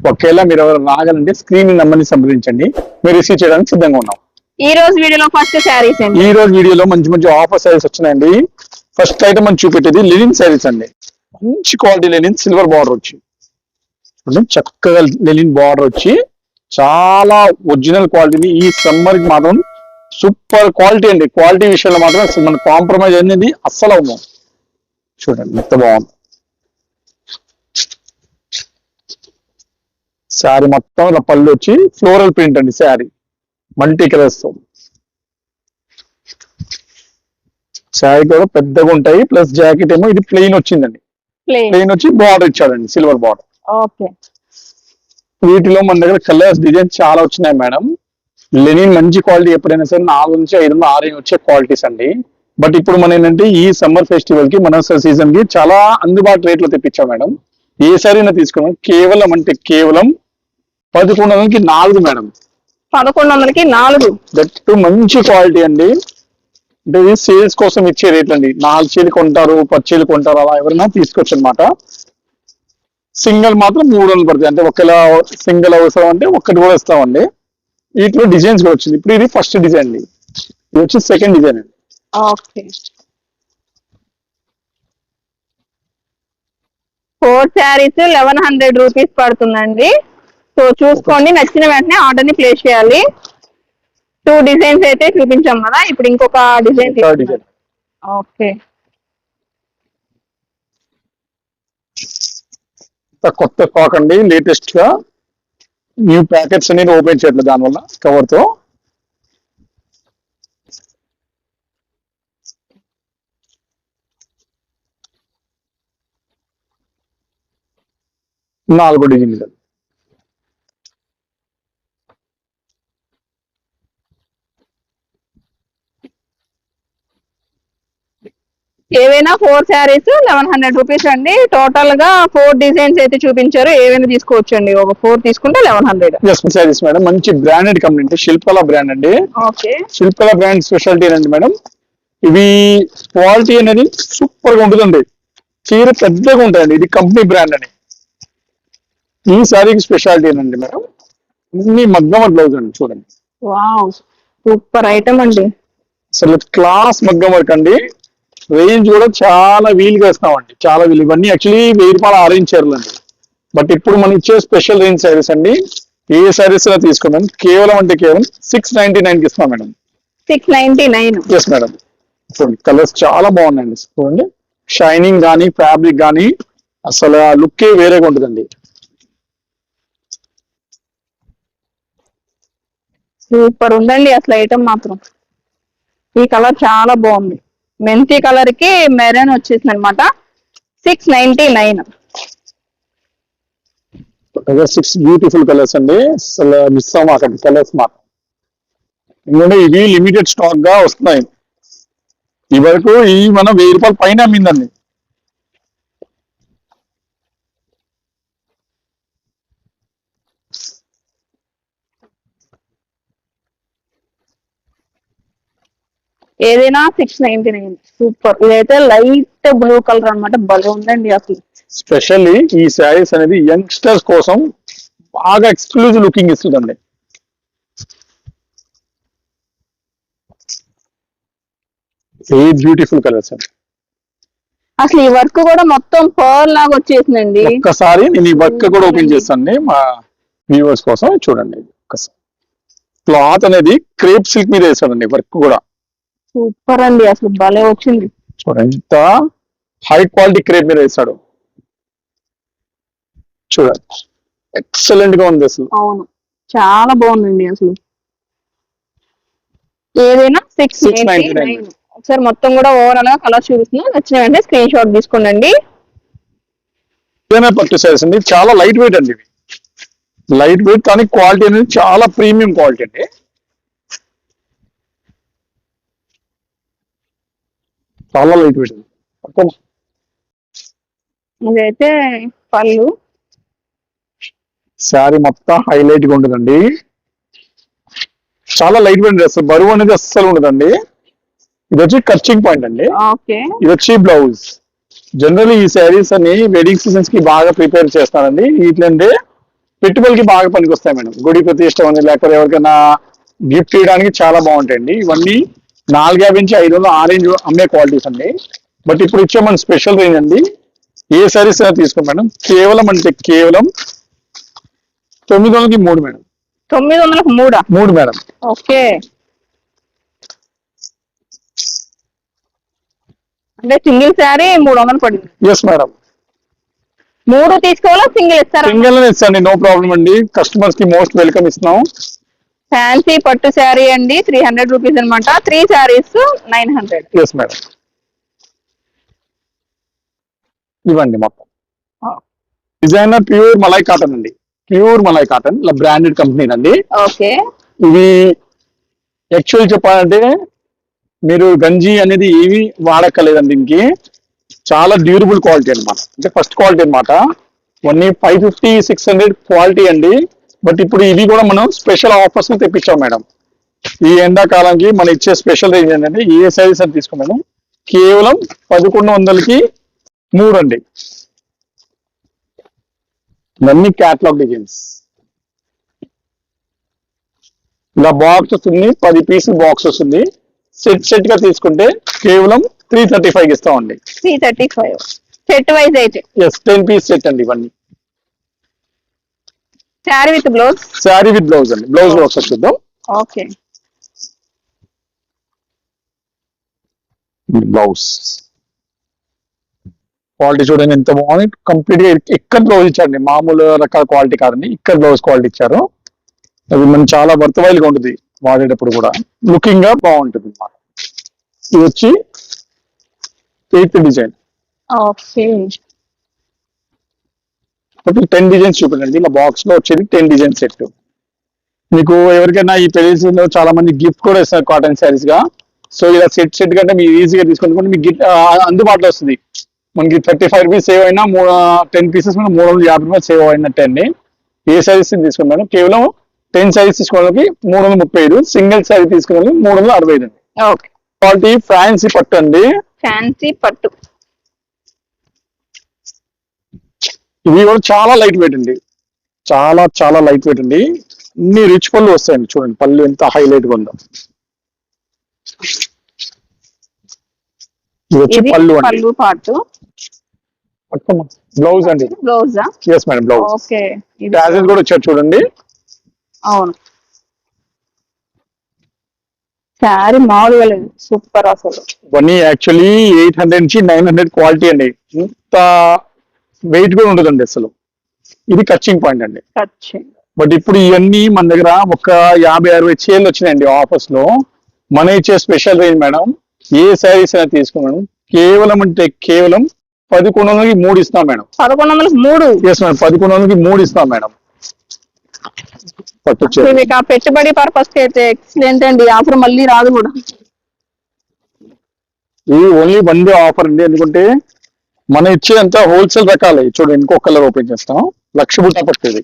ఒకేలా మీరు ఎవరు రాగాలంటే స్క్రీన్ నంబర్ని సంప్రదించండి. మీరు రిసీవ్ చేయడానికి సిద్ధంగా ఉన్నాం. ఈ రోజు వీడియోలో ఫస్ట్ శారీస్ అండి. ఈ రోజు వీడియోలో మంచి మంచి ఆఫర్ సారీస్ వచ్చినాయండి. ఫస్ట్ ఐటమ్ మనం చూపెట్టేది లినిన్ సారీస్ అండి. మంచి క్వాలిటీ లెనిన్ సిల్వర్ బార్డర్ వచ్చి. చూడండి, చక్కగా లెనిన్ బార్డర్ వచ్చి చాలా ఒరిజినల్ క్వాలిటీ ఈ సమ్మర్కి మాత్రం సూపర్ క్వాలిటీ అండి. క్వాలిటీ విషయంలో మాత్రం మన కాంప్రమైజ్ అనేది అస్సలు అవ్వం చూడండి ఎంత బాగుంది. శారీ మొత్తం ఇలా పళ్ళు వచ్చి ఫ్లోరల్ ప్రింట్ అండి శారీ. మల్టీ కలర్స్తో. శారీ కూడా పెద్దగా ఉంటాయి. ప్లస్ జాకెట్ ఏమో ఇది ప్లెయిన్ వచ్చిందండి. ప్లేన్ ప్లెయిన్ వచ్చి బార్డర్ ఇచ్చాడండి సిల్వర్ బార్డర్. ఓకే. వీటిలో మన దగ్గర కలర్స్ డిజైన్స్ చాలా వచ్చినాయి మేడం. లెనిన్ మంచి క్వాలిటీ ఎప్పుడైనా సరే నాలుగు నుంచి ఐదు నుంచి ఆరు వచ్చే క్వాలిటీస్ అండి. బట్ ఇప్పుడు మన ఏంటంటే ఈ సమ్మర్ ఫెస్టివల్కి మన సీజన్కి చాలా అందుబాటు రేట్లో తెప్పించాం మేడం. ఏ సారీనా తీసుకున్నాం కేవలం అంటే కేవలం పదకొండు వందలకి నాలుగు మేడం. పదకొండు వందలకి నాలుగు దట్ మంచి క్వాలిటీ అండి. అంటే ఇది సేల్స్ కోసం ఇచ్చే రేట్లు అండి నాలుగు చీలు కొంటారు పది చీలు కొంటారు అలా ఎవరైనా తీసుకోవచ్చు అనమాట సింగిల్ మాత్రం మూడు వందలు పడుతుంది అంటే ఒకవేళ సింగిల్ అవసరం అంటే ఒక్కటి కూడా ఇస్తామండి. వీటిలో డిజైన్స్ కూడా వచ్చింది. ఇప్పుడు ఇది ఫస్ట్ డిజైన్ అండి. ఇది వచ్చి సెకండ్ డిజైన్ అండి. Four saris eleven hundred rupees పడుతుందండి. సో చూసుకోండి నచ్చిన వెంటనే ఆర్డర్ని ప్లేస్ చేయాలి. టూ డిజైన్స్ అయితే చూపించాం కదా ఇప్పుడు ఇంకొక డిజైన్ ఓకే కొత్త స్టాక్ అండి లేటెస్ట్గా. న్యూ ప్యాకెట్స్ అనేది ఓపెన్ చేయట్లేదు దానివల్ల కవర్తో. నాలుగు డిజైన్ ఏవైనా four saris eleven hundred rupees అండి. టోటల్గా ఫోర్ డిజైన్స్ అయితే చూపించారు. ఏవైనా తీసుకోవచ్చు అండి ఒక ఫోర్ తీసుకుంటే లెవెన్ హండ్రెడ్ సారీస్ మేడం మంచి బ్రాండెడ్ కంపెనీ శిల్పల బ్రాండ్ అండి. ఓకే శిల్పల బ్రాండ్ స్పెషాలిటీ ఏంటండి మేడం ఇవి క్వాలిటీ అనేది సూపర్గా ఉంటుందండి. చీర పెద్దగా ఉంటాయండి ఇది కంపెనీ బ్రాండ్ అని. ఈ శారీకి స్పెషాలిటీ ఏంటండి మేడం అన్ని మగ్గమ బ్లౌజ్ అండి చూడండి. సూపర్ ఐటమ్ అండి. అసలు క్లాస్ మగ్గం వర్క్ అండి. రేంజ్ కూడా చాలా వీలుగా ఇస్తామండి. చాలా వీలు. ఇవన్నీ యాక్చువల్లీ వెయ్యి రూపాయల ఆరెంజ్ చీరలు అండి. బట్ ఇప్పుడు మనం ఇచ్చే స్పెషల్ రేంజ్ శారీస్ అండి. ఏ శారీస్లో తీసుకున్నాం కేవలం అంటే కేవలం సిక్స్ నైన్టీ నైన్కి ఇస్తాం madam. Six ninety nine yes madam చూడండి కలర్స్ చాలా బాగున్నాయండి. చూడండి. షైనింగ్ కానీ ఫ్యాబ్రిక్ కానీ అసలు ఆ లుక్కే వేరేగా ఉంటుందండి. సూపర్ ఉందండి అసలు ఐటమ్ మాత్రం. ఈ కలర్ చాలా బాగుంది. మెంతి కలర్కి మెరూన్ వచ్చేసింది అనమాట six ninety nine six beautiful colours అండి. అసలు మిస్ అవ్వకండి కలర్స్ మాత్రం. ఎందుకంటే ఇవి లిమిటెడ్ స్టాక్గా వస్తున్నాయి. ఈ వరకు ఈ మనం వెయ్యి రూపాయల పైన అమ్మిందండి. ఏదైనా సిక్స్ నైన్టీ నైన్ సూపర్ ఇదైతే లైట్ బ్లూ కలర్ అన్నమాట. భలే ఉందండి అసలు. స్పెషల్లీ ఈ శారీస్ అనేది యంగ్స్టర్స్ కోసం బాగా ఎక్స్క్లూజివ్ లుకింగ్ ఇస్తుందండి. ఏ బ్యూటిఫుల్ కలర్స్ అండి. అసలు ఈ వర్క్ కూడా మొత్తం పర్ల్ లాగా వచ్చేసిందండి. ఒక్కసారి నేను ఈ వర్క్ కూడా ఓపెన్ చేస్తాను మా వ్యూవర్స్ కోసం చూడండి ఒక్కసారి. క్లాత్ అనేది క్రేప్ సిల్క్ మీద వేసాడండి వర్క్ కూడా. సూపర్ అండి అసలు భలే వచ్చింది. చూడండి ఎంత హై క్వాలిటీ క్రేప్ మీద వేసాడు చూడండి. ఎక్సలెంట్గా ఉంది అసలు. అవును. చాలా బాగుందండి అసలు. ఏదైనా సిక్స్ 699. ఒకసారి మొత్తం కూడా ఓవరాల్గా కలర్ చూపిస్తున్నా. నచ్చిన వెంటనే స్క్రీన్ షాట్ తీసుకోండి ఇదేనా పట్టు సారీస్ అండి చాలా లైట్ వెయిట్ అండి లైట్ వెయిట్ కానీ క్వాలిటీ అనేది చాలా ప్రీమియం క్వాలిటీ అండి. చాలా లైట్ వెయిట్ ఇదైతే పళ్ళు. శారీ మొత్తం హైలైట్గా ఉంటుందండి. చాలా లైట్ వెయిట్ అసలు బరువు అనేది అస్సలు ఉండదండి. ఇది వచ్చి కచ్చింగ్ పాయింట్ అండి. ఇది వచ్చి బ్లౌజ్ జనరల్ ఈ శారీస్ అన్ని వెడ్డింగ్ సీజన్స్కి బాగా ప్రిపేర్ చేస్తానండి వీటిలంటే పెట్టుబడికి బాగా పనికొస్తాయి మేడం. గుడి ప్రతిష్ట ఉంది లేకపోతే ఎవరికైనా గిఫ్ట్ ఇవ్వడానికి చాలా బాగుంటాయండి. ఇవన్నీ నాలుగు యాభై నుంచి ఐదు వందలు ఆ రేంజ్ అమ్మే క్వాలిటీస్ అండి. బట్ ఇప్పుడు ఇచ్చే మన స్పెషల్ రేంజ్ అండి. ఏ శారీస్ అయినా తీసుకో మేడం. కేవలం అంటే కేవలం తొమ్మిది వందలకి మూడు మేడం. తొమ్మిది వందలకు మూడా? మూడు మేడం. ఓకే. అంటే సింగిల్ శారీ మూడు వందలు పడింది. Yes madam. మూడు తీసుకోవాలా సింగిల్ ఇస్తారా? సింగిల్ ఇచ్చండి నో ప్రాబ్లం అండి. కస్టమర్స్కి మోస్ట్ వెల్కమ్ ఇస్తున్నాం. ఫ్యాన్సీ పట్టు శారీ అండి త్రీ హండ్రెడ్ రూపీస్ అనమాట three saris nine hundred yes madam ఇవ్వండి మొత్తం. డిజైనర్ ప్యూర్ మలై కాటన్ అండి. ప్యూర్ మలై కాటన్ ఇలా బ్రాండెడ్ కంపెనీ అండి ఓకే ఇవి యాక్చువల్ చెప్పాలంటే మీరు గంజి అనేది ఏవి వాడక్కర్లేదండి దీనికి. చాలా డ్యూరబుల్ క్వాలిటీ అన్నమాట. అంటే ఫస్ట్ క్వాలిటీ అన్నమాట. Only five fifty six hundred quality అండి. బట్ ఇప్పుడు ఇవి కూడా మనం స్పెషల్ ఆఫర్స్ తెప్పించాం మేడం. ఈ ఎండాకాలంకి మనం ఇచ్చే స్పెషల్ రేంజ్ ఏంటంటే ఏ సైజెస్ అని తీసుకో మేడం. కేవలం పదకొండు వందలకి మూడు అండి. ఇవన్నీ క్యాట్లాగ్ డిజైన్స్ ఇలా బాక్స్ వస్తుంది పది పీసులు బాక్స్ వస్తుంది. సెట్ సెట్గా తీసుకుంటే కేవలం త్రీ థర్టీ ఫైవ్ ఇస్తామండి. Three thirty five set wise అయితే. ఎస్ టెన్ పీస్ సెట్ అండి ఇవన్నీ. Sari with blouse? Sari with blouse అండి. బ్లౌజ్ బాక్స్ చూద్దాం. ఓకే. బ్లౌజ్. క్వాలిటీ చూడండి ఎంత బాగుంది. కంప్లీట్గా ఇక్కడ బ్లౌజ్ ఇచ్చారండి. మామూలు రకాల క్వాలిటీ కాదండి. ఇక్కడ బ్లౌజ్ క్వాలిటీ ఇచ్చారు. అది మనం చాలా వర్తవైల్గా ఉంటుంది వాడేటప్పుడు కూడా. లుకింగ్గా బాగుంటుంది అన్నమాట. ఇది వచ్చి eighth design. Okay. Ten designs చూపించండి ఇలా బాక్స్లో వచ్చేది టెన్ డిజైన్ సెట్ మీకు ఎవరికైనా ఈ పెళ్ళి లో చాలా మంది గిఫ్ట్ కూడా ఇస్తారు కాటన్ శారీస్గా. సో ఇలా సెట్ సెట్ కంటే మీరు ఈజీగా తీసుకుంటే మీకు గిఫ్ట్ అందుబాటులో వస్తుంది. మనకి థర్టీ ఫైవ్ రూపీస్ సేవ్ అయినా మూడు టెన్ పీసెస్ మనం మూడు వందల యాభై రూపాయలు సేవ్ అయినట్టే అండి ఏ శారీస్ తీసుకున్నాను? కేవలం టెన్ శారీస్ తీసుకోవడానికి మూడు వందల ముప్పై ఐదు సింగిల్ శారీ తీసుకున్నాను మూడు వందల అరవై ఐదు అండి. ఓకే. క్వాలిటీ ఫ్యాన్సీ పట్టు అండి. ఫ్యాన్సీ పట్టు. ఇవి కూడా చాలా లైట్ వెయిట్ అండి. చాలా చాలా లైట్ వెయిట్ అండి. అన్ని రిచ్ పళ్ళు వస్తాయండి చూడండి. పళ్ళు ఎంత హైలైట్గా ఉందో. ఇది వచ్చి ఇది పళ్ళు పళ్ళు పాటు. బ్లౌజ్ అండి. బ్లౌజా ఎస్ మేడం బ్లౌజ్ ఓకే. ఇది ట్యాజెస్ కూడా వచ్చారు చూడండి. అవును. శారీ మామూలుగా లేదు. సూపర్ అసలు. ఇవన్నీ యాక్చువల్లీ ఎయిట్ హండ్రెడ్ నుంచి నైన్ హండ్రెడ్ క్వాలిటీ అండి. ఇంత వెయిట్ కూడా ఉండదండి అసలు. ఇది కచ్చింగ్ పాయింట్ అండి. బట్ ఇప్పుడు ఇవన్నీ మన దగ్గర ఒక యాభై అరవై చీరలు వచ్చినాయండి ఆఫర్స్లో. మన ఇచ్చే స్పెషల్ రేంజ్ మేడం ఏ శారీస్ అయినా తీసుకున్నాను కేవలం అంటే కేవలం పదకొండు వందలకి మూడు ఇస్తాం మేడం. పదకొండు వందలకు మూడు? ఎస్ మేడం పదకొండు వందలకి మూడు ఇస్తాం మేడం. మీకు ఆ పెట్టుబడి పర్పస్కి అయితే ఎక్సలెంట్ అండి. ఆఫర్ మళ్ళీ రాదు కూడా. ఇది ఓన్లీ వన్ డే ఆఫర్ అండి. ఎందుకంటే మనం ఇచ్చేదంత హోల్సేల్ రకాలే. చూడండి ఇంకో కలర్ ఓపెన్ చేస్తాం. లక్ష బుట్ట పట్టేది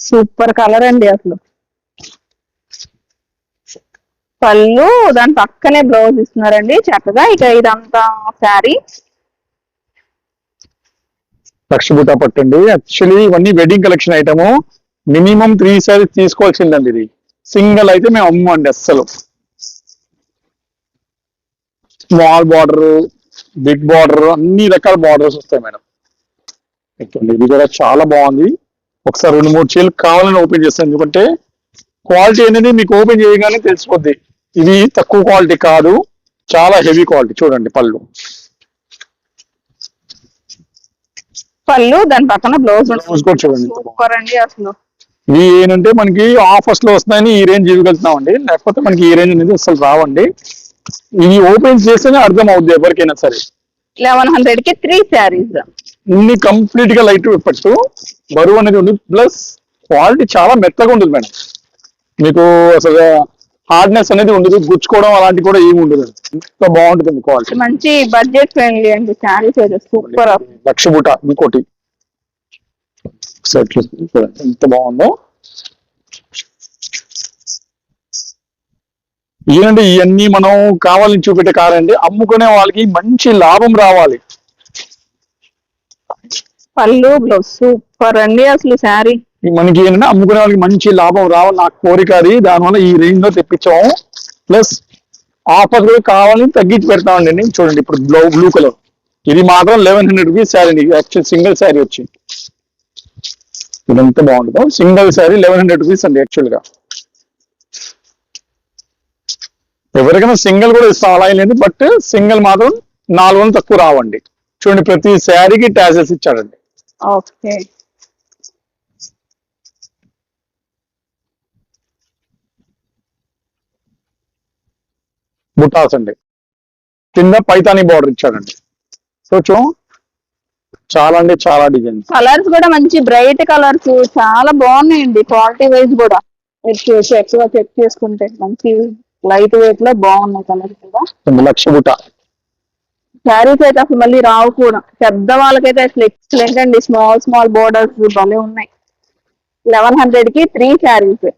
సూపర్ కలర్ అండి అసలు. పళ్ళు దాని పక్కనే బ్లౌజ్ ఇస్తున్నారండి. చక్కగా ఇక ఇదంతా శారీ లక్ష బుట్ట పట్టండి యాక్చువల్లీ ఇవన్నీ wedding collection item minimum three saris తీసుకోవాల్సిందండి ఇది. సింగిల్ అయితే మేము అమ్మండి అస్సలు. స్మాల్ బార్డర్ బిగ్ బార్డర్ అన్ని రకాల బార్డర్స్ వస్తాయి మేడం. ఇది కూడా చాలా బాగుంది. ఒకసారి రెండు మూడు చీరలు కావాలని ఓపెన్ చేస్తాను. ఎందుకంటే క్వాలిటీ అనేది మీకు ఓపెన్ చేయగానే తెలిసిపోద్ది. ఇది తక్కువ క్వాలిటీ కాదు చాలా హెవీ క్వాలిటీ చూడండి పళ్ళు. పళ్ళు దాని పక్కన బ్లౌజ్ చూడండి. సూపర్ అండి అసలు. ఇవి ఏంటంటే మనకి ఆఫర్స్లో వస్తున్నాయని ఈ రేంజ్ ఇవ్వగలుగుతున్నామండి లేకపోతే మనకి ఈ రేంజ్ అనేది అసలు రావండి. ఇవి ఓపెన్ చేస్తేనే అర్థం అవుద్ది ఎవరికైనా సరే. లెవెన్ హండ్రెడ్కి త్రీ శారీస్ ఇన్ని కంప్లీట్గా లైట్ పట్టు. బరువు అనేది ఉంది. ప్లస్ క్వాలిటీ చాలా మెత్తగా ఉంటుంది మేడం. మీకు అసలు హార్డ్నెస్ అనేది ఉండదు. గుచ్చుకోవడం అలాంటివి కూడా ఏమి ఉండదు. ఎంత బాగుంటుంది క్వాలిటీ. మంచి బడ్జెట్ ఫ్రెండ్లీ అండి. శారీస్ అయితే సూపర్ లక్ష బుట ఇంకోటి. ఎంత బాగుందో. ఏంటంటే ఇవన్నీ మనం కావాలని చూపెట్టే కారండి అమ్ముకునే వాళ్ళకి మంచి లాభం రావాలి. పళ్ళు బ్లౌజ్ సూపర్ అండి అసలు శారీ. మనకి ఏంటంటే అమ్ముకునే వాళ్ళకి మంచి లాభం రావాలి. నాకు కోరిక అది. దానివల్ల ఈ రేంజ్లో తెప్పించాము. ప్లస్ ఆఫర్ కూడా కావాలని తగ్గించి పెడతామండి. చూడండి ఇప్పుడు బ్లూ బ్లూ కలర్. ఇది మాత్రం eleven hundred rupees sari actual single sari వచ్చి ఇది ఎంత బాగుంటుందో single sari eleven hundred rupees అండి యాక్చువల్గా ఎవరికైనా సింగిల్ కూడా ఇస్తాం అలా లేదు. బట్ సింగిల్ మాత్రం నాలుగు వందలు తక్కువ రావండి. చూడండి ప్రతి శారీకి ట్యాసెస్ ఇచ్చాడండి. ఓకే. బుటాస్ అండి. కింద పైతాని బార్డర్ ఇచ్చాడండి. సో చూ చాలా అంటే చాలా డిజైన్స్. కలర్స్ కూడా మంచి బ్రైట్ కలర్స్ చాలా బాగున్నాయండి. క్వాలిటీ వైజ్ కూడా. మీరు చూసి ఎక్కువ చెక్ చేసుకుంటే మంచి లైట్ వెయిట్లో బాగున్నాయి కలర్స్ కూడా. లక్ష శారీస్ అయితే అసలు మళ్ళీ రావు కూడా. పెద్ద వాళ్ళకైతే అసలు ఎక్సలెంట్ అండి. స్మాల్ స్మాల్ బోర్డర్స్ భలే ఉన్నాయి. లెవెన్ హండ్రెడ్కి త్రీ శారీస్.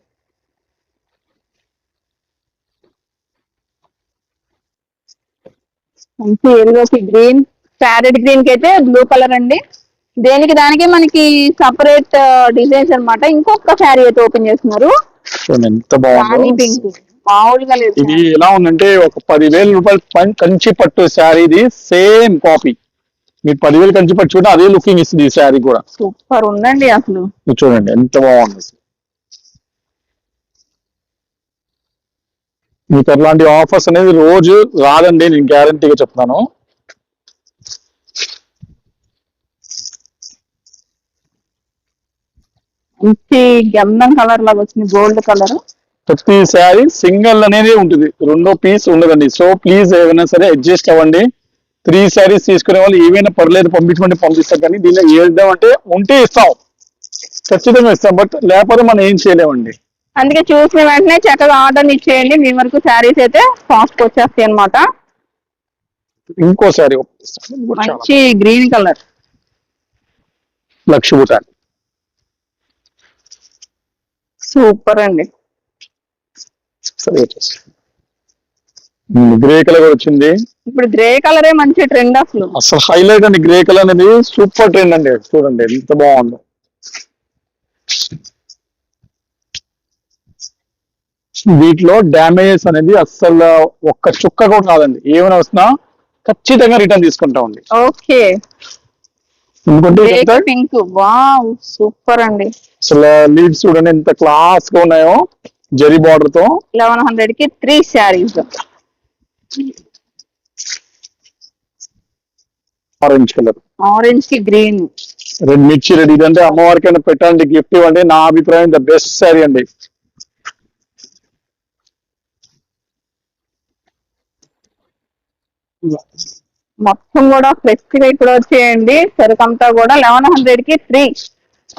మంచి ఎల్లోకి గ్రీన్ ప్యారెట్ గ్రీన్కి అయితే బ్లూ కలర్ అండి. దేనికి దానికి మనకి సపరేట్ డిజైన్స్ అన్నమాట. ఇంకొక శారీ అయితే ఓపెన్ చేస్తున్నారు. ఎంత బాగుందో. పింక్. మామూలుగా లేదు ఇది ఎలా ఉందంటే ఒక పదివేల రూపాయలు కంచి పట్టు శారీ ఇది సేమ్ కాపీ. మీరు పదివేలు కంచి పట్టు చూడండి అదే లుకింగ్ ఇస్తుంది ఈ శారీ కూడా. సూపర్ ఉందండి అసలు. చూడండి ఎంత బాగుంది. మీకు అట్లాంటి ఆఫర్స్ అనేది రోజు రాదండి నేను గ్యారంటీగా చెప్తాను. మంచి గంధం కలర్ లాగా వచ్చింది గోల్డ్ కలర్. ప్రతి శారీ సింగిల్ అనేది ఉంటుంది. రెండో పీస్ ఉండదండి. సో ప్లీజ్ ఏమైనా సరే అడ్జస్ట్ అవ్వండి. త్రీ శారీస్ తీసుకునే వాళ్ళు ఏమైనా పర్లేదు పంపించమంటే పంపిస్తాం కానీ దీనిలో ఏద్దాం అంటే ఉంటే ఇస్తాం. ఖచ్చితంగా ఇస్తాం. బట్ లేకపోతే మనం ఏం చేయలేమండి. అందుకే చూసిన వెంటనే చక్కగా ఆర్డర్ ఇచ్చేయండి. మీ వరకు శారీస్ అయితే ఫాస్ట్ వచ్చేస్తాయి అనమాట ఇంకో శారీ మంచి గ్రీన్ కలర్ లక్ష రూపాయలు సూపర్ అండి. గ్రే కలర్ వచ్చింది. ఇప్పుడు గ్రే కలరే మంచి ట్రెండ్ అసలు. అసలు హైలైట్ అండి గ్రే కలర్ అనేది సూపర్ ట్రెండ్ అండి. చూడండి ఎంత బాగుందో. వీటిలో డ్యామేజెస్ అనేది అస్సలు ఒక్క చుక్క కూడా రాదండి ఏమైనా వస్తున్నా ఖచ్చితంగా రిటర్న్ ఓకే. గ్రే ఇదంతా పింక్. వావ్ సూపర్ అండి. అసలు లీడ్స్ చూడండి ఎంత క్లాస్గా ఉన్నాయో. జరీ బార్డర్తో? లెవెన్ హండ్రెడ్కి three saris. Orange colour. ఆరెంజ్కి green. Red మిర్చి రెడ్ ఇదంటే అమ్మవారికైనా పెట్టండి గిఫ్ట్ ఇవ్వండి. నా అభిప్రాయం ద బెస్ట్ శారీ అండి. మొత్తం కూడా ఫ్లెక్సీ గా ఇప్పుడు వచ్చేయండి. సరుకంతా కూడా లెవెన్ హండ్రెడ్కి త్రీ.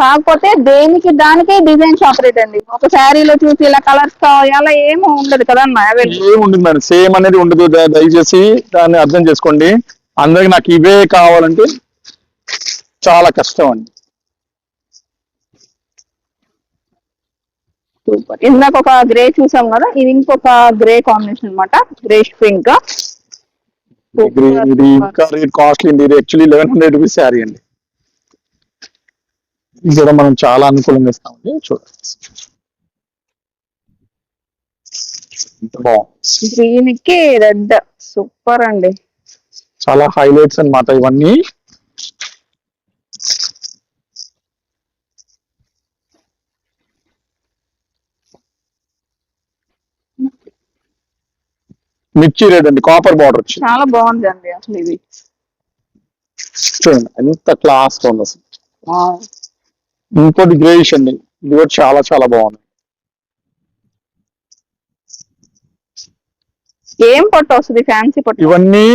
కాకపోతే దేనికి దానికే డిజైన్ సపరేట్ అండి. ఒక శారీలో చూసి ఇలా కలర్స్ కావాలి అలా ఏమీ ఉండదు కదన్నా అవైలబుల్. ఏం ఉండదు మేడం సేమ్ అనేది ఉండదు. దయచేసి దాన్ని అర్థం చేసుకోండి. అందరికి నాకు ఇవే కావాలంటే చాలా కష్టం అండి. సూపర్. ఇందాక ఒక గ్రే చూసాం కదా ఇది ఇంకొక గ్రే కాంబినేషన్ అన్నమాట. Greyish pink. ఇది ఇంకా రేట్ కాస్ట్లీ ఇది actually eleven hundred rupees sari అండి. ఇది కూడా మనం చాలా అనుకూలంగా ఇస్తామండి. చూడండి. గ్రీన్కి రెడ్ సూపర్ అండి. చాలా హైలైట్స్ అన్నమాట ఇవన్నీ. మిర్చి రెడ్ అండి. కాపర్ బార్డర్ వచ్చింది. చాలా బాగుంది అండి అసలు ఇది. చూడండి ఎంత క్లాస్ ఉంది అసలు. ఇంకోటి గ్రేయిష్ అండి. ఇది కూడా చాలా చాలా బాగుంది. ఏం పట్టు వస్తుంది? ఫ్యాన్సీ పట్టు. ఇవన్నీ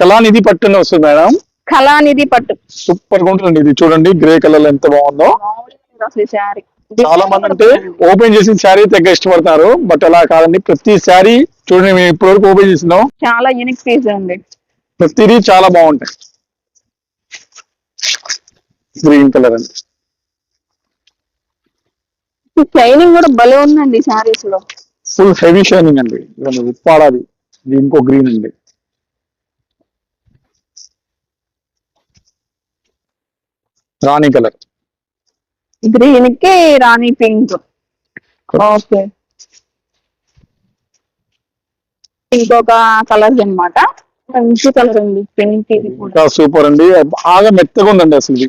కళానిధి పట్టునే వస్తుంది మేడం. కళానిధి పట్టు. సూపర్గా ఉంటుంది ఇది. చూడండి గ్రే కలర్ ఎంత బాగుందో. శారీ. చాలా మంది అంటే ఓపెన్ చేసిన శారీ తెగ ఇష్టపడతారు. బట్ అలా కాదండి. ప్రతి శారీ చూడండి మేము ఇప్పటి వరకు ఓపెన్ చేసినాం. చాలా యూనిక్ పీస్ అండి ప్రతిదీ చాలా బాగుంటాయి. గ్రీన్ కలర్ అండి. షైనింగ్ కూడా భలే ఉందండి శారీస్లో. ఫుల్ హెవీ షైనింగ్ అండి. ఇవన్నీ ఉప్పాడాది ఇది ఇంకో గ్రీన్ అండి. రాణి కలర్. గ్రీన్కి రాణి పింక్ ఓకే ఇంకొక కలర్స్ అన్నమాట. మంచి కలర్ ఉంది. పింక్ సూపర్ అండి. బాగా మెత్తగా ఉందండి అసలు ఇది.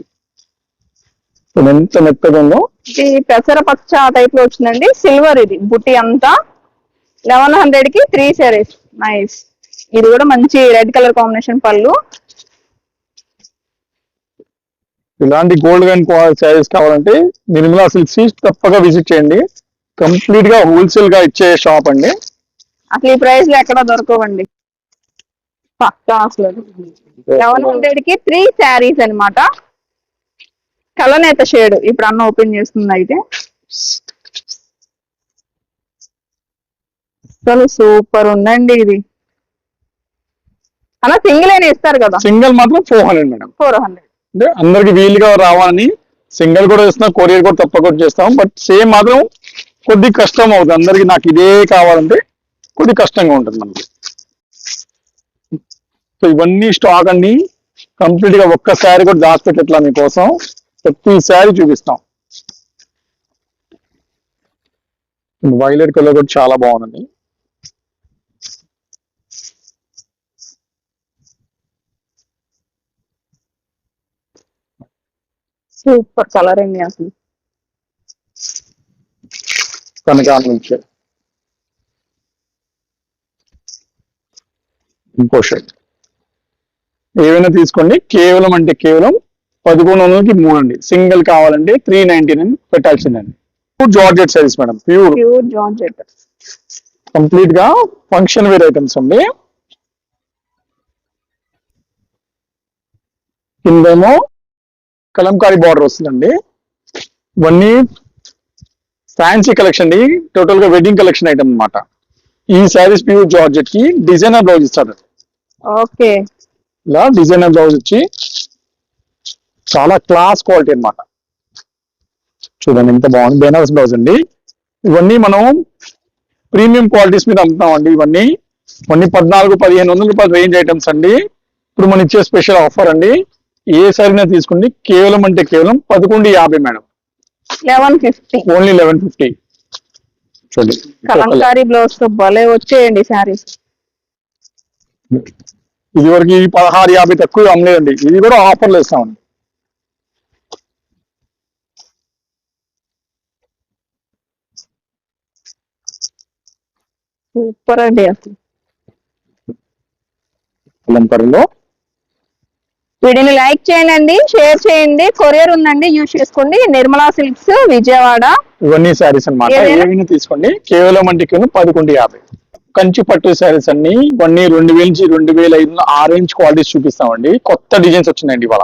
ఎంత మెత్తగా ఉందో ఇది పెసర పచ్చ టైప్లో వచ్చిందండి. సిల్వర్ ఇది బుట్టి అంతా. లెవెన్ హండ్రెడ్కి త్రీ సారీస్ నైస్ ఇది కూడా మంచి రెడ్ కలర్ కాంబినేషన్ పళ్ళు. ఇలాంటి గోల్డ్ అండ్ శారీస్ కావాలంటే నిర్మలా సిల్క్స్ తప్పక విజిట్ చేయండి. కంప్లీట్గా హోల్సేల్గా ఇచ్చే షాప్ అండి. అసలు ఈ ప్రైస్లో ఎక్కడ దొరకవండి. పక్కా అసలు. లెవెన్ హండ్రెడ్కి త్రీ శారీస్ అన్నమాట. కలనేత షేడ్. ఇప్పుడు అన్న ఓపెన్ చేస్తుంది అయితే. అసలు సూపర్ ఉందండి ఇది. అలా సింగిల్ అయినా ఇస్తారు కదా? సింగిల్ మాత్రం four hundred madam. Four hundred. అంటే అందరికి వీలుగా రావాలని సింగిల్ కూడా చేస్తున్నాం కొరియర్ కూడా తప్పకుండా చేస్తాం బట్ సేమ్ మాత్రం కొద్ది కష్టం అవుతుంది. అందరికి నాకు ఇదే కావాలంటే కొద్ది కష్టంగా ఉంటుంది మనకి. సో ఇవన్నీ స్టాక్ అన్ని కంప్లీట్గా ఒక్క శారీ కూడా దాచిపెట్టట్లా మీకోసం. ప్రతి శారీ చూపిస్తాం. వైలెట్ కలర్ కూడా చాలా బాగుందండి. సూపర్ కలర్ అండి అసలు. కనకాల నుంచి ఇంకో షర్ట్ ఏవైనా తీసుకోండి. కేవలం అంటే కేవలం పదకొండు వందలకి మూడు అండి సింగిల్ కావాలంటే three ninety nine పెట్టాల్సిందండి. Pure georgette size madam pure pure georgette కంప్లీట్గా ఫంక్షన్ వేర్ ఐటమ్స్ అండి. కిందేమో కలంకారీ బార్డర్ వస్తుందండి. ఇవన్నీ ఫ్యాన్సీ కలెక్షన్ అండి టోటల్గా వెడ్డింగ్ కలెక్షన్ ఐటమ్ అన్నమాట. ఈ శారీస్ ప్యూర్ జార్జెట్కి డిజైనర్ బ్లౌజ్ ఇస్తారు ఓకే ఇలా డిజైనర్ బ్లౌజ్ ఇచ్చి చాలా క్లాస్ క్వాలిటీ అన్నమాట. చూడండి ఎంత బాగుంది. బెనారస్ బ్లౌజ్ అండి. ఇవన్నీ మనం ప్రీమియం క్వాలిటీస్ మీద అమ్ముతాం అండి ఇవన్నీ. ఇవన్నీ పద్నాలుగు పదిహేను వందల రూపాయల రేంజ్ ఐటమ్స్ అండి. ఇప్పుడు మనం ఇచ్చే స్పెషల్ ఆఫర్ అండి. ఏ సారీనా తీసుకోండి. కేవలం అంటే కేవలం పదకొండు యాభై madam. Eleven fifty only eleven fifty చూడండి. కలంకారీ బ్లౌజ్తో భలే వచ్చేయండి శారీస్ ఇది వరకు ఈ పదహారు యాభై తక్కువ అమ్మలేదండి. ఇది కూడా ఆఫర్లు ఇస్తామండి. సూపర్ అండి అసలు అలంకరణలో వీడిని లైక్ చేయండి షేర్ చేయండి కొరియర్ ఉందండి యూజ్ చేసుకోండి. నిర్మలా సిల్క్స్ విజయవాడ. ఇవన్నీ శారీస్ అన్నమాట. ఏదైనా? ఏమైనా తీసుకోండి. కేవలం అంటే పదకొండు యాభై. కంచి పట్టు శారీస్ అన్ని ఇవన్నీ రెండు వేల నుంచి రెండు వేల ఐదు వందల ఆ రేంజ్ క్వాలిటీస్ చూపిస్తామండి. కొత్త డిజైన్స్ వచ్చినాయండి ఇవాళ.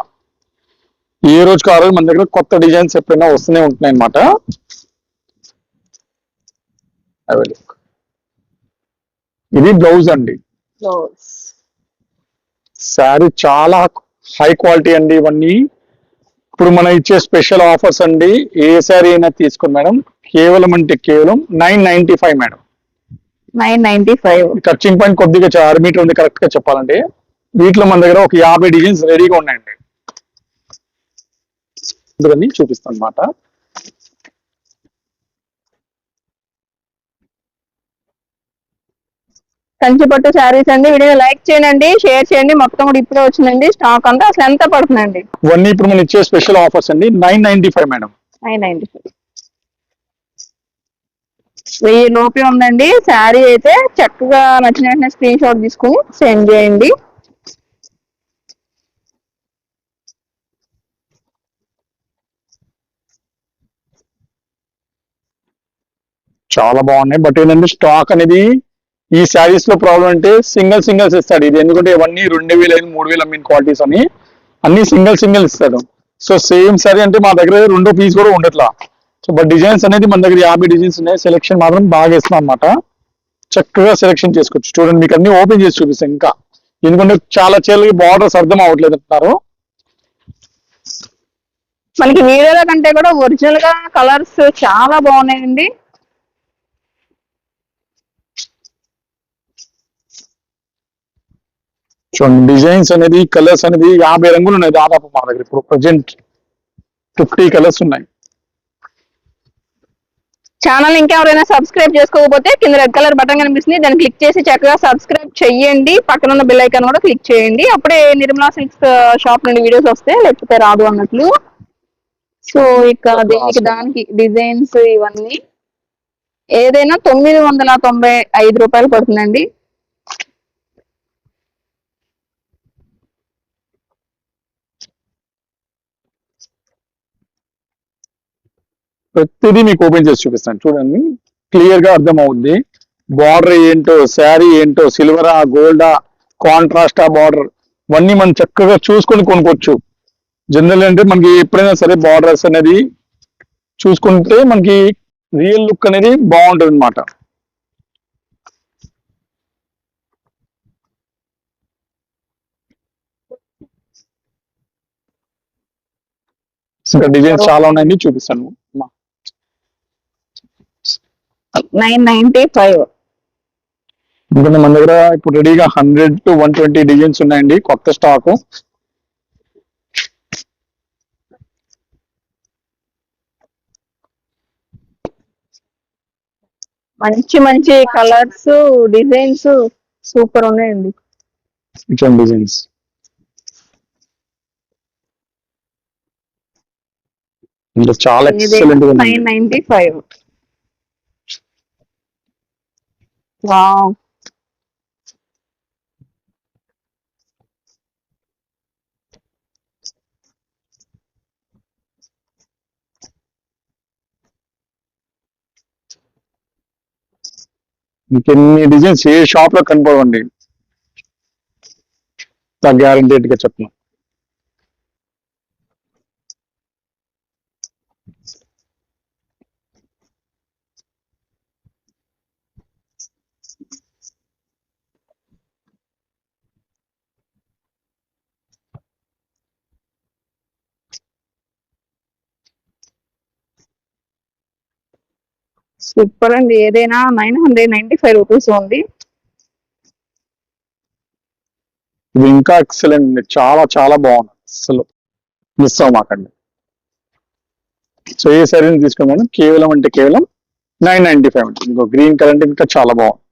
ఏ రోజుకి ఆ రోజు మన దగ్గర కొత్త డిజైన్స్ ఎప్పుడైనా వస్తూనే ఉంటున్నాయి అనమాట ఇది బ్లౌజ్ అండి. శారీ చాలా హై క్వాలిటీ అండి ఇవన్నీ. ఇప్పుడు మనం ఇచ్చే స్పెషల్ ఆఫర్స్ అండి ఏ శారీ అయినా తీసుకోండి మేడం. కేవలం అంటే కేవలం nine ninety five madam. Nine ninety five. ఖర్చింగ్ point కొద్దిగా అర మీటర్ ఉంది కరెక్ట్గా చెప్పాలంటే. వీటిలో మన దగ్గర ఒక యాభై డిజైన్స్ రెడీగా ఉన్నాయండి. అందుకని చూపిస్తాను అనమాట కంచి పట్టు శారీస్ అండి. వీడియో లైక్ చేయండి షేర్ చేయండి. మొత్తం కూడా ఇప్పుడే వచ్చిందండి. స్టాక్ అంతా అసలు ఎంత పడుతుందండి? ఇవన్నీ ఇప్పుడు మనం ఇచ్చే స్పెషల్ ఆఫర్స్ అండి. Nine ninety five madam. Nine ninety five. వెయ్యి లోపే ఉందండి. శారీ అయితే చక్కగా నచ్చిన స్క్రీన్ షాట్ తీసుకుని సెండ్ చేయండి. చాలా బాగున్నాయి. బట్ ఏంటంటే స్టాక్ అనేది ఈ శారీస్లో ప్రాబ్లం అంటే సింగిల్ సింగిల్స్ ఇస్తాడు. ఇది ఎందుకంటే ఇవన్నీ రెండు వేలు అయిన మూడు వేలు అమ్మిన క్వాలిటీస్ అని అన్ని సింగిల్ సింగిల్ ఇస్తాడు. సో సేమ్ సారీ అంటే మా దగ్గర రెండో పీస్ కూడా ఉండట్లా. సో బట్ డిజైన్స్ అనేది మన దగ్గర యాభై డిజైన్స్ ఉన్నాయి. సెలెక్షన్ మాత్రం బాగా ఇస్తున్నాం అనమాట చక్కగా సెలెక్షన్ చేసుకోవచ్చు. చూడండి మీకు అన్ని ఓపెన్ చేసి చూపిస్తాను ఇంకా. ఎందుకంటే చాలా చీరలకి బార్డర్స్ అర్థం అవ్వట్లేదు అంటున్నారు. మనకి వీడియోల కంటే కూడా ఒరిజినల్గా కలర్స్ చాలా బాగున్నాయండి. చూడండి డిజైన్స్ అనేది కలర్స్ అనేది యాభై రంగులు ఉన్నాయి దాదాపు మా దగ్గర. ఇప్పుడు ప్రజెంట్ ఫిఫ్టీ కలర్స్ ఉన్నాయి. ఛానల్ ఇంకెవరైనా సబ్స్క్రైబ్ చేసుకోకపోతే కింద రెడ్ కలర్ బటన్ కనిపిస్తుంది. దాన్ని క్లిక్ చేసి చక్కగా సబ్స్క్రైబ్ చెయ్యండి. పక్కన ఉన్న బిల్ ఐకాన్ కూడా క్లిక్ చేయండి. అప్పుడే నిర్మలా సిల్క్స్ షాప్ uh, నుండి వీడియోస్ వస్తే లేకపోతే రాదు అన్నట్లు? సో ఇక దీనికి దానికి డిజైన్స్ ఇవన్నీ. ఏదైనా తొమ్మిది వందల తొంభై ఐదు రూపాయలు పడుతుందండి. ప్రతిదీ మీకు ఓపెన్ చేసి చూపిస్తాను. చూడండి. క్లియర్గా అర్థం అవుద్ది బార్డర్ ఏంటో శారీ ఏంటో సిల్వరా గోల్డా కాంట్రాస్టా బార్డర్ ఇవన్నీ మనం చక్కగా చూసుకొని కొనుక్కోవచ్చు. జనరల్ అంటే మనకి ఎప్పుడైనా సరే బార్డర్స్ అనేది చూసుకుంటే మనకి రియల్ లుక్ అనేది బాగుంటుంది అనమాట ఇంకా డిజైన్స్ చాలా ఉన్నాయని చూపిస్తాను. Nine ninety five. ఎందుకంటే మన దగ్గర ఇప్పుడు రెడీగా hundred to one twenty designs ఉన్నాయండి కొత్త స్టాక్ మంచి మంచి కలర్స్ డిజైన్స్ సూపర్ ఉన్నాయండి. ఇట్లాంటి డిజైన్స్ చాలా excellent nine ninety five. Wow ఇంకెన్ని డిజైన్స్ ఏ షాప్లో కనపడవండి. గ్యారంటీ గా సూపర్ అండి. ఏదైనా nine hundred ninety five rupees ఉంది. ఇది ఇంకా ఎక్సలెంట్ అండి. చాలా చాలా బాగుంది. అసలు మిస్ అవ్వమాకండి సో ఏ సరైన తీసుకున్నాను? కేవలం అంటే కేవలం నైన్ నైన్టీ ఫైవ్ ఇంకో గ్రీన్ కలర్ అంటే ఇంకా చాలా బాగుంది.